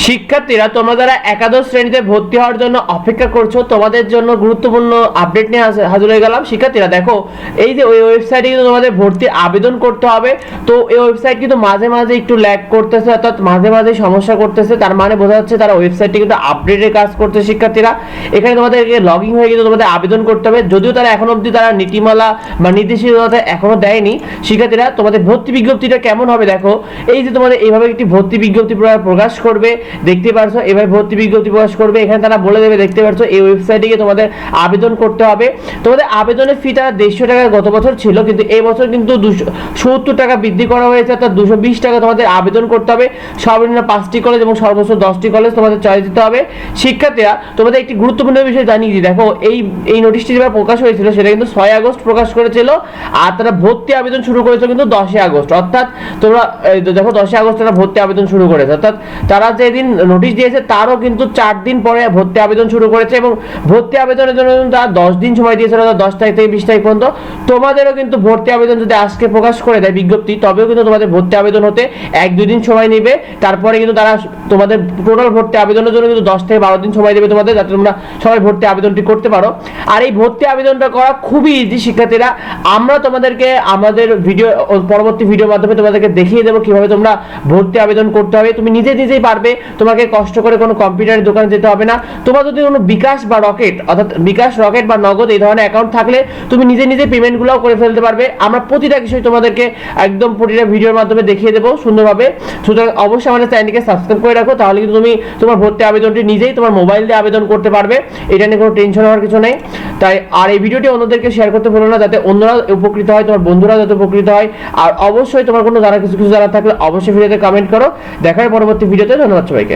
শিক্ষার্থীরা, তোমরা যারা একাদশ শ্রেণীতে ভর্তি হওয়ার জন্য অপেক্ষা করছ, তোমাদের জন্য গুরুত্বপূর্ণ আপডেট নিয়ে হাজ- হাজির হয়ে গেলাম। শিক্ষার্থীরা, দেখো, এই যে ওই ওয়েবসাইটে কিন্তু তোমাদের ভর্তি আবেদন করতে হবে। তো এই ওয়েবসাইট কিন্তু মাঝে মাঝে একটু ল্যাগ করতেছে, অর্থাৎ মাঝে মাঝে সমস্যা করতেছে। তার মানে বোঝা যাচ্ছে তারা ওয়েবসাইটটি কিন্তু আপডেটের কাজ করছে শিক্ষার্থীরা। এখানে তোমাদেরকে লগ ইন হয়ে কিন্তু তোমাদের আবেদন করতে হবে। যদিও তারা এখন অবধি তারা নীতিমালা বা নির্দেশিকা এখনও দেয়নি। শিক্ষার্থীরা, তোমাদের ভর্তি বিজ্ঞপ্তিটা কেমন হবে দেখো। এই যে তোমাদের এইভাবে একটি ভর্তি বিজ্ঞপ্তি প্র- প্রকাশ করবে। দেখতে পারছ, এভাবে ভর্তি বিজ্ঞপ্তি প্রকাশ করবে, এখানে তারা বলে দেবে, দেখতে পারছ, এই ওয়েবসাইটে গিয়ে তোমাদের আবেদন করতে হবে। তোমাদের আবেদনের ফি তারা দেড়শো টাকা গত বছর ছিল, কিন্তু এই বছর কিন্তু দুশো, সত্তর টাকা বৃদ্ধি করা হয়েছে, অর্থাৎ দুশো বিশ টাকা তোমাদের আবেদন করতে হবে। সর্বনিম্ন পাঁচটি কলেজ এবং সর্বোচ্চ দশটি কলেজ তোমাদের চয়েস দিতে হবে। শিক্ষার্থীরা, তোমাদের একটি গুরুত্বপূর্ণ বিষয় জানিয়ে দিই, দেখো, এই এই নোটিশটি যেভাবে প্রকাশ হয়েছিল, সেটা কিন্তু ছয় আগস্ট প্রকাশ করেছিল, আর তারা ভর্তি আবেদন শুরু করেছিল কিন্তু দশই আগস্ট। অর্থাৎ তোমরা দেখো, দশই আগস্ট তারা ভর্তি আবেদন শুরু করেছে, অর্থাৎ তারা যেদিন নোটিশ দিয়েছে, তারও কিন্তু চার দিন পরে ভর্তি আবেদন শুরু করেছে এবং ভর্তি আবেদনের জন্য তারা দশ দিন সময় দিয়েছিল দশ তারিখ থেকে বিশ তারিখ পর্যন্ত। তোমাদেরও কিন্তু ভর্তি আবেদন যদি আজকে প্রকাশ করে দেয় বিজ্ঞপ্তি, তবেও কিন্তু তোমাদের ভর্তি আবেদন হতে এক দুই দিন সময় নেবে। তারপরে কিন্তু তারা তোমাদের টোটাল ভর্তি আবেদনের জন্য কিন্তু দশ থেকে বারো দিন সময় দেবে তোমাদের, যাতে তোমরা সবাই ভর্তি আবেদনটি করতে পারো। আর এই ভর্তি আবেদনটা করা খুবই ইজি শিক্ষার্থীরা, আমরা তোমাদেরকে আমাদের ভিডিও পরবর্তী ভিডিওর মাধ্যমে তোমাদেরকে দেখিয়ে দেবো কীভাবে তোমরা ভর্তি আবেদন করতে হবে। তুমি নিজে নিজেই পারবে তোমাকে কষ্ট করে কোনো কম্পিউটারের দোকানে যেতে হবে না। তোমার যদি কোনো বিকাশ বা রকেট, অর্থাৎ বিকাশ, রকেট বা নগদ এই ধরনের অ্যাকাউন্ট থাকলে তুমি নিজে নিজে পেমেন্টগুলোও করে ফেলতে পারবে। আমরা প্রতিটা বিষয় তোমাদেরকে একদম প্রতিটা ভিডিওর মাধ্যমে দেখিয়ে দেবো সুন্দরভাবে। সুতরাং অবশ্যই আমাদের চ্যানেলকে সাবস্ক্রাইব করে রাখো, তাহলে কিন্তু তুমি তোমার ভর্তি আবেদনটি নিজেই তোমার মোবাইল দিয়ে আবেদন করতে পারবে। এটা নিয়ে কোনো টেনশন হওয়ার কিছু নেই। তাই আর এই ভিডিওটি অন্যদেরকে শেয়ার করতে ভুলো না, যাতে অন্যরা উপকৃত হয়, তোমার বন্ধুরা যাতে উপকৃত হয়। আর অবশ্যই তোমার কোনো জানা কিছু কিছু জানা থাকলে অবশ্যই ভিডিওতে কমেন্ট করো। দেখার পরবর্তী ভিডিওতে ধন্যবাদ। সবাইকে